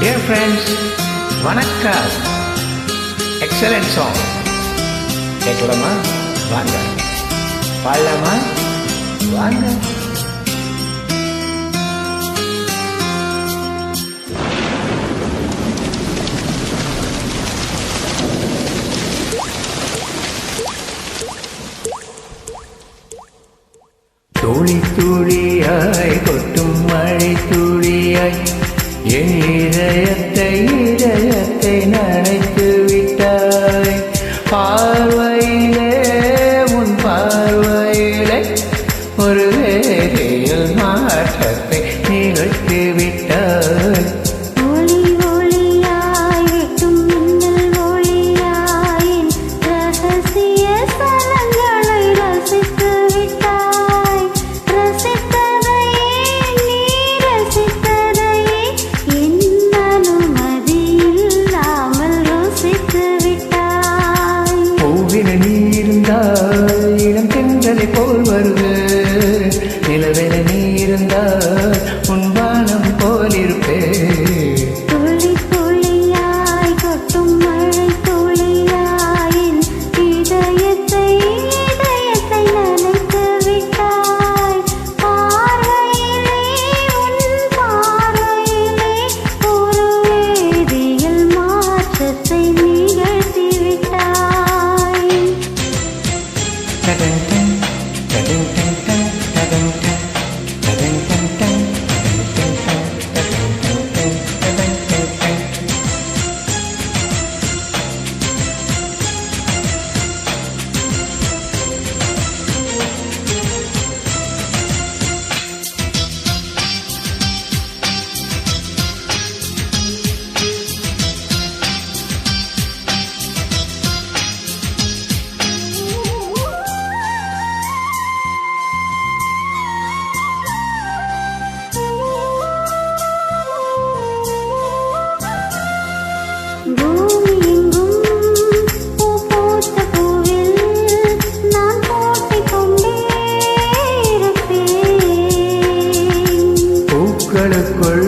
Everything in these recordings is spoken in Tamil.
டியர் ஃப்ரெண்ட்ஸ் வணக்கம் எக்ஸலன்ட் சாங் கேட்கலாமா வாங்க பாடலாமா வாங்க துளி துளியாய் கொட்டும் மழை துளியாய் என் இதயத்தை இதயத்தை நினைத்து விட்டாய் பார்வை போல் வருது. நிலவென நீ இருந்தால் பூக்களுக்குள்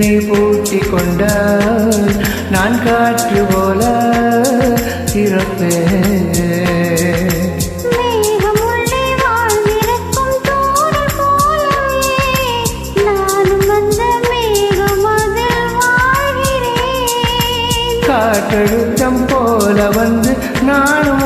நீ பூட்டிக் கொண்டால் நான் காற்று போல வாழ்கிறேன். காற்றழுத்தம் போல வந்து நானும்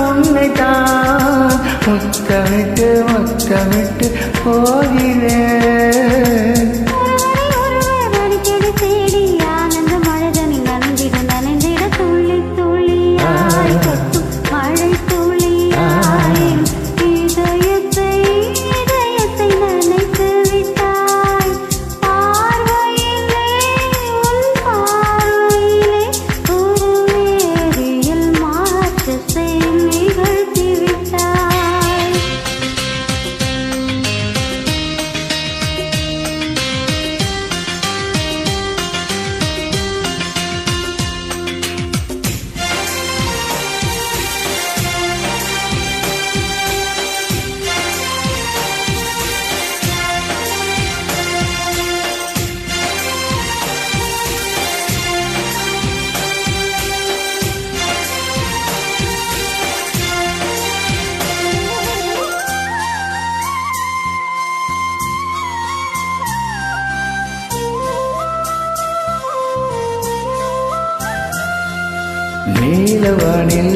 நீலவானில்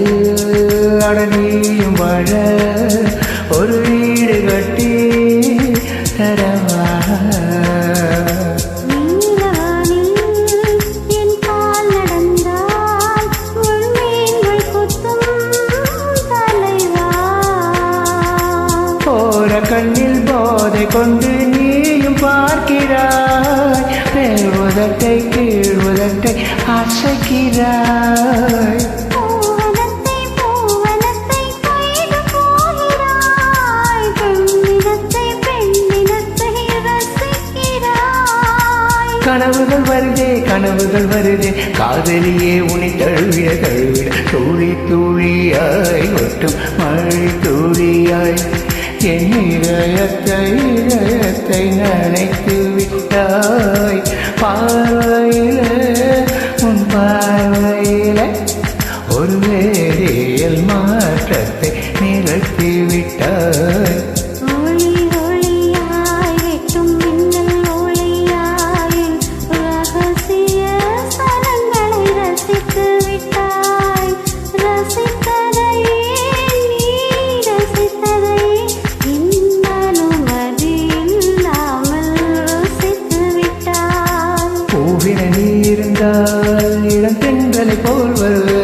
அடனியும் வாழ ஒரு வீடு கட்டி தரவா? கண்ணில் போதை கொண்டு நீயும் பார்க்கிறாய் உதட்டை கீழ் ரசிக்கிறாய். கனவுகள் வருதே கனவுகள் வருதே. காதலியே உனி தழுவிட தழுவிட தூளி தூளியாய் ஒட்டும் மழை தூளியாய் என் இதயத்தை இதயத்தை நினைத்து விட்டாய். பார்வையிலே விட்டாய் நீ இருந்தால் இளம் பெண்களை போல் வருவேன்